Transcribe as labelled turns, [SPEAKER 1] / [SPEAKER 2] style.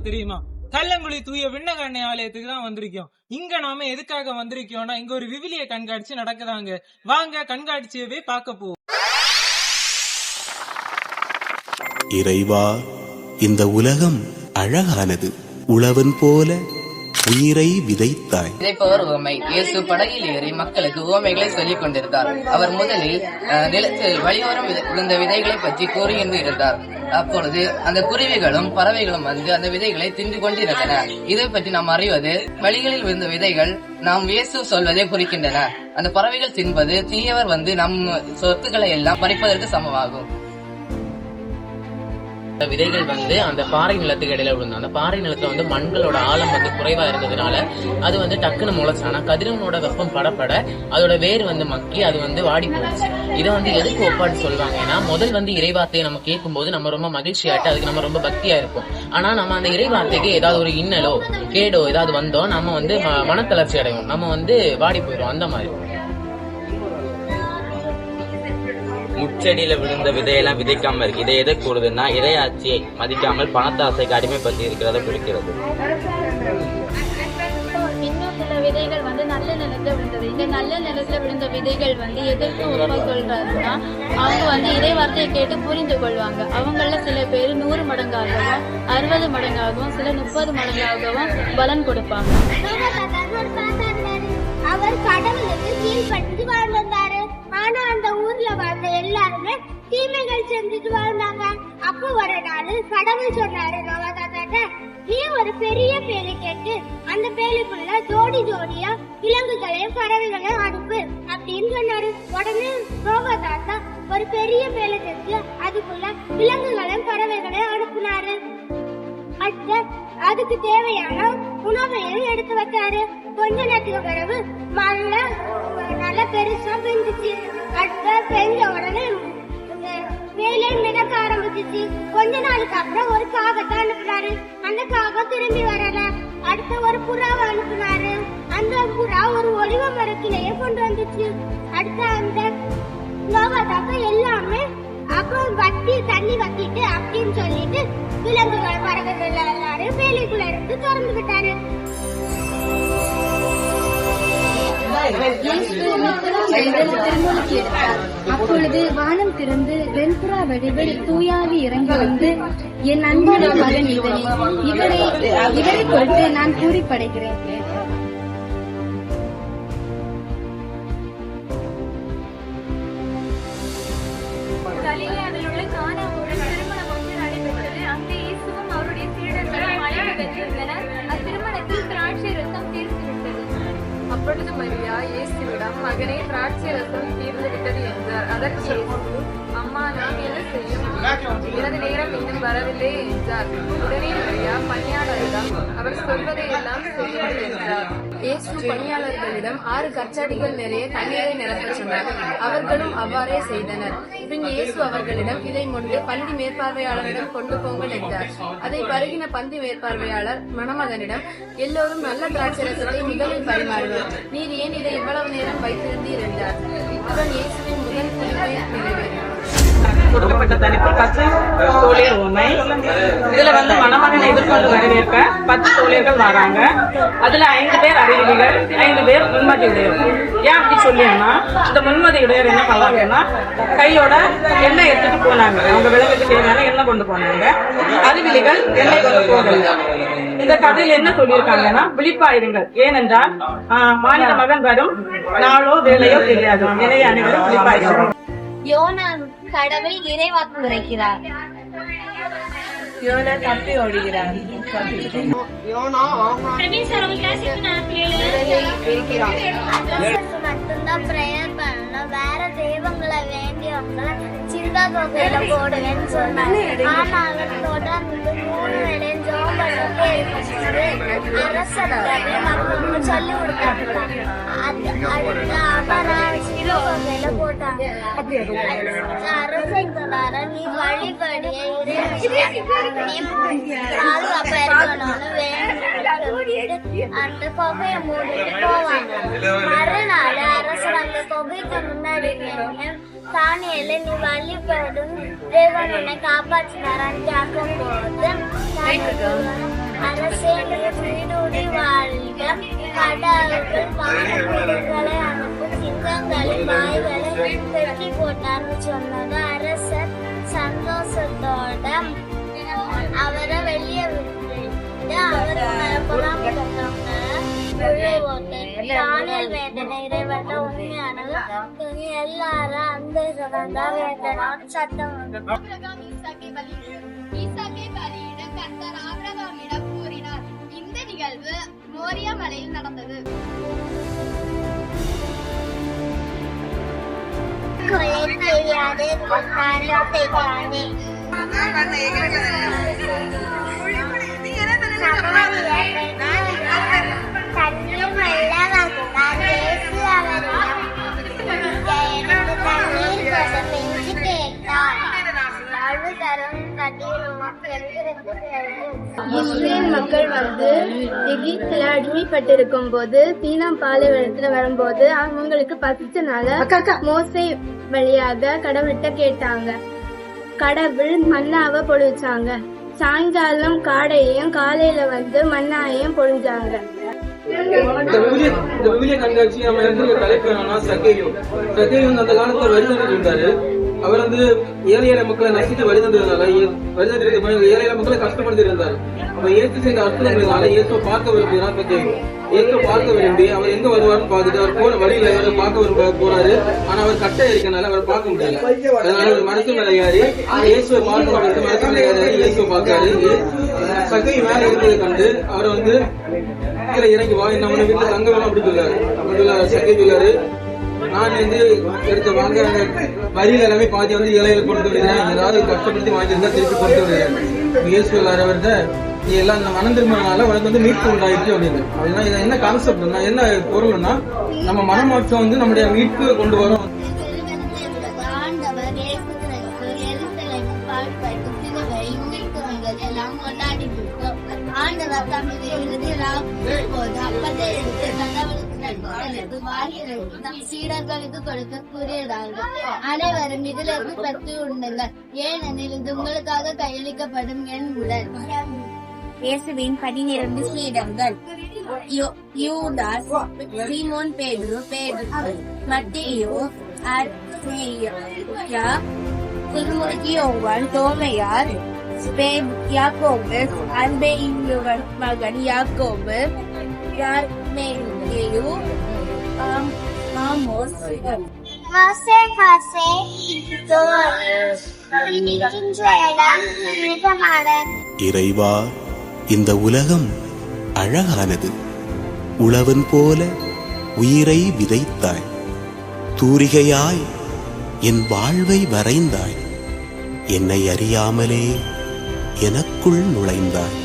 [SPEAKER 1] தெரியுமா? கல்லங்குழி தூய விண்ணகண்ணை ஆலயத்துக்கு தான் வந்திருக்கோம். இங்க நாம எதுக்காக வந்திருக்கோம்னா இங்க ஒரு விவிலிய கண்காட்சி நடக்குதாங்க. வாங்க கண்காட்சியவே பார்க்க போவோம்.
[SPEAKER 2] இறைவா இந்த உலகம் அழகானது. உழவன் போல உயிரை விதைத்தாய்.
[SPEAKER 3] விதைப்பவர் உவமை இயேசு படகில் ஏறி மக்களுக்கு உவமைகளை சொல்லிக் கொண்டிருந்தார். அவர் முதலில் நிலத்தில் வழியோரம் வித- விழுந்த விதைகளை பற்றி கூறியிருந்து இருந்தார். அப்பொழுது அந்த குருவிகளும் பறவைகளும் வந்து அந்த விதைகளை தின்று கொண்டிருந்தன. இதை பற்றி நாம் அறிவது வழிகளில் விழுந்த விதைகள் நாம் இயேசு சொல்வதை குறிக்கின்றன. அந்த பறவைகள் தின்பது தீயவர் வந்து நம் சொத்துக்களை எல்லாம் பறிப்பதற்கு சமமாகும்.
[SPEAKER 4] விதைகள் வந்து அந்த பாறை நிலத்துக்கு இடையில விழுந்தோம் அந்த பாறை நிலத்துல வந்து மண்களோட ஆழம் வந்து குறைவா இருந்ததுனால அது வந்து டக்குன்னு முளைச்சு ஆனா கதிரவனோட வெப்பம் படப்பட அதோட வேர் வந்து மக்கி அது வந்து வாடி போச்சு. இதை வந்து எதுக்கு ஒப்பாடு சொல்லுவாங்க ஏன்னா முதல் வந்து இறைவார்த்தையை நம்ம கேட்கும்போது நம்ம ரொம்ப மகிழ்ச்சியாட்டு அதுக்கு நம்ம ரொம்ப பக்தியா இருப்போம். ஆனா நம்ம அந்த இறைவார்த்தைக்கு ஏதாவது ஒரு இன்னலோ கேடோ ஏதாவது வந்தோம் நம்ம வந்து மனத்தளர்ச்சி அடைவோம். நம்ம வந்து வாடி போயிடும் அந்த மாதிரி.
[SPEAKER 5] முச்செடியில விழுந்த விதையெல்லாம் விதைக்காம இருக்கு. இதை எதை கூறுதுன்னா இறையாட்சியை மதிக்காமல் பணத்தாசைக்கு அடிமைப்பட்டு இருக்கிறத குறிக்கிறது.
[SPEAKER 6] இன்னும் சில விதைகள் வந்து நல்ல நிலத்துல விழுந்தது. இந்த நல்ல நிலத்துல விழுந்த விதைகள் வந்து எதற்கு ஒப்ப சொல்றாருன்னா அவங்க வந்து வார்த்தையை கேட்டு புரிந்து கொள்வாங்க. அவங்கள சில பேர் நூறு மடங்காகவும் அறுபது மடங்காகவும் சில முப்பது மடங்காகவும் பலன் கொடுப்பாங்க.
[SPEAKER 7] அவர் கடவுளுக்கு கீழ்பட்டு வாழ்ந்தாரு. ஆனா அந்த ஊர்ல வாழ்ந்த எல்லாருமே தீமைகள் செஞ்சுட்டு வாழ்ந்தாங்க. அப்போ ஒரு நாள் கடவுள் சொன்னாரு நவதாத்தாட்ட நீ ஒரு பெரிய பேலி கேட்டு அந்த பேலைக்குள்ள ஜோடி ஜோடியா விலங்குகளையும் பறவைகளையும் அனுப்பு அப்படின்னு சொன்னாரு. உடனே நோவா தாத்தா ஒரு பெரிய பேலை செஞ்சு அதுக்குள்ள விலங்குகளையும் பறவைகளையும் அனுப்புனாரு. அடுத்து அதுக்கு தேவையான உணவையும் எடுத்து வச்சாரு கொஞ்ச நேரத்துக்கு பிறகு மழை நல்லா பெருசா பெஞ்சிச்சு. கட்ட பெஞ்ச உடனே மேலே மிதக்க ஆரம்பிச்சிச்சு. கொஞ்ச நாளுக்கு அப்புறம் ஒரு காகத்தை அனுப்புனாரு. அந்த காகம் திரும்பி வரல. அடுத்த ஒரு புறாவை அனுப்புனாரு. அந்த புறா ஒரு ஒளிவ மரத்திலேயே கொண்டு வந்துச்சு. அடுத்த அந்த நோவாதாக்க எல்லாமே அப்புறம் வத்தி தண்ணி வத்திட்டு அப்படின்னு சொல்லிட்டு விலங்குகள் பறவைகள் எல்லாரும் வேலைக்குள்ள இருந்து திறந்து விட்டாரு.
[SPEAKER 6] அப்பொழுது வானம் திறந்து வெண்புறா வடிவில் தூயாவி இறங்கி வந்து என் அன்பான மகன் இவனை இவரை இவரை குறித்து நான் கூறிப்படைகிறேன்.
[SPEAKER 8] அப்பொழுது மரியா இயேசுவிடம் மகனே திராட்சை ரசம் தீர்ந்து விட்டது என்றார். அதற்கு இயேசு அம்மா நாம் என்ன செய்யும்? எனது நேரம் இன்னும் வரவில்லை என்றார். உடனே மரியா பணியாளரிடம் அவர் சொல்வதை எல்லாம் செய்யுங்கள் என்றார். இயேசு பணியாளர்களிடம் ஆறு கச்சாடிகள் நிறைய தண்ணீரை நிரப்பச் சொன்னார். அவர்களும் அவ்வாறே செய்தனர். பின் இயேசு அவர்களிடம் இதை முன்பு பந்தி மேற்பார்வையாளரிடம் கொண்டு போங்கள் என்றார். அதை பருகின பந்தி மேற்பார்வையாளர் மணமகனிடம் எல்லோரும் நல்ல திராட்சை ரசத்தை முதலில் பரிமாறுவர். நீர் ஏன் இதை இவ்வளவு நேரம் வைத்திருந்தீர் என்றார். இத்துடன் இயேசுவின் முதல்
[SPEAKER 9] கொடுக்கப்பட்ட தலைப்பு பத்து தோழியர் உண்மை இதில் வந்து மணமகனை எதிர்கொண்டு வரவேற்க பத்து தோழியர்கள் வராங்க. அதில் ஐந்து பேர் அறிவிலிகள் ஐந்து பேர் முன்மதி உடையவர். ஏன் அப்படி சொல்லியோன்னா இந்த முன்மதி உடையவர் என்ன பண்ணாங்கன்னா கையோட எண்ணெய் எடுத்துட்டு போனாங்க. அவங்க விளக்குக்கு தேவையான எண்ணெய் கொண்டு போனாங்க. அறிவிலிகள் எண்ணெய் கொண்டு போகல. இந்த கதையில் என்ன சொல்லியிருக்காங்கன்னா விழிப்பாயிருங்கள். ஏனென்றால் மாநில மகன் வரும் நாளோ வேலையோ தெரியாது. எனவே அனைவரும் விழிப்பாயிருங்கள்.
[SPEAKER 7] கடவுள் இறைவாக்கு உரைக்கிறார்.
[SPEAKER 3] யோனா தப்பி ஓடுகிறார்
[SPEAKER 7] மட்டும்தான் பிரேயர் பண்ணணும். வேற தெய்வங்களை வேண்டியவங்களை சிந்தா தொகையில போடுவேன்னு சொன்னாங்க ஆனா அவர் தொடர்ந்து மூணு வேலையும் சொல்லி கொடுத்தாங்க போட்டாங்க சொன்னார நீ வழிபடிய பாதுகாப்பா இருக்கணும்னு வேண்டிட்டு அந்த கொகைய மூடிட்டு போவாங்க மறுநாள் அரசர் அந்த கொகைக்கு முன்னாடி தானியல நீ வழிபடும் தேவன் உன்னை காப்பாற்றினாரான்னு கேட்கும் போது அரசே நீடூடி வாழ்க. கடவுள் வானவீடுகளை அனுப்பும் சிங்கங்களின் வாய்களை வெட்டி போட்டார்னு சொன்னாங்க அரசர் சந்தோஷத்தோட அவரை வெளியே விட்டு அவரை மரப்பெல்லாம் விட்டவங்க உள்ளே வேதனை இறைவன் உண்மையானது எல்லாரும் அந்த சத்தம்
[SPEAKER 10] நிகழ்வு மோரியா மலையில் நடந்தது.
[SPEAKER 7] கொலை செய்யாது
[SPEAKER 6] இஸ்ரேல் மக்கள் வந்து எகிப்துல அடிமைப்பட்டிருக்கும் போது சீனா பாலைவனத்துல வரும்போது அவங்களுக்கு பசிச்சனால மோசை வழியாக கடவுள்கிட்ட கேட்டாங்க. கடவுள் மன்னாவை பொழிச்சாங்க. சாயங்காலம் காடையையும் காலையில வந்து மண்ணாயையும் பொழிஞ்சாங்க.
[SPEAKER 11] இந்த விவிலிய கண்காட்சி நம்ம எடுத்துருக்க தலைப்பு என்னன்னா சகையும் சகையும் அந்த காலத்துல தந்துட்டு இருந்தாரு அவர் வந்து ஏழை ஏழை மக்களை நசித்து வழி தந்ததுனால ஏ- வழி ஏழை ஏழை மக்களை கஷ்டப்படுத்திருந்தார் இருந்தாரு அப்ப இயேசு செய்த அற்புதங்களால இயேசுவை பார்க்க விரும்பினா சகையும் இயேசு பார்க்க விரும்பி அவர் எங்க வருவார்னு பார்த்துட்டு அவர் போற வழியில அவர் பார்க்க விரும்ப போறாரு. ஆனா அவர் கட்டை இருக்கனால அவரை பார்க்க முடியல. அதனால அவர் மனசு மேல இயேசுவை பார்க்க மனசு மனசு மேல இயேசுவை பார்க்காரு. சகை மேல இருந்ததை கண்டு அவரை வந்து இறங்கி வா நம்ம வீட்டுல தங்க வேணும் அப்படி சொல்லாரு அப்படி சொல்லாரு சகை சொல்லாரு நான் வந்து எடுத்து வாங்க வரியில் எல்லாமே பாதி வந்து இலையில கொடுத்து விடுறேன். ஏதாவது கஷ்டப்படுத்தி வாங்கியிருந்தா திருப்பி கொடுத்து விடுறேன். இயேசு சொல்லாரு அவர்கிட்ட நீ எல்லாம் இந்த மனம் திரும்பினால உனக்கு வந்து மீட்பு உண்டாயிடுச்சு அப்படின்னு அப்படின்னா இது என்ன கான்செப்ட்னா என்ன பொருள்னா நம்ம மனமாற்றம் வந்து நம்முடைய மீட்பு கொண்டு வரும்.
[SPEAKER 7] ஆண்டவர் தமிழ் எழுதி அப்பதே எடுத்து கடவுளுக்கு நன்றி செலுத்தி வாங்கினது நம் சீடர்களுக்கு கொடுக்க கூறியதார்கள் அனைவரும் இதிலிருந்து பெற்று உண்ணுங்கள். ஏனெனில் இது உங்களுக்காக கையளிக்கப்படும் என் உடல். இயேசுவின் பதினிரண்டு சீடர்கள். யூதாஸ் சீமோன் பேதுரு பேதுரு மத்தியோ அர்சேயா திருமுகியோவான் தோமையார் யாக்கோபு அன்பே அன்பேயுவன் மகன் யாக்கோபு யார் Você,
[SPEAKER 2] இறைவா இந்த உலகம் அழகானது உழவன் போல உயிரை விதைத்தாய் தூரிகையாய் என் வாழ்வை வரைந்தாய் என்னை அறியாமலே எனக்குள் நுழைந்தாய்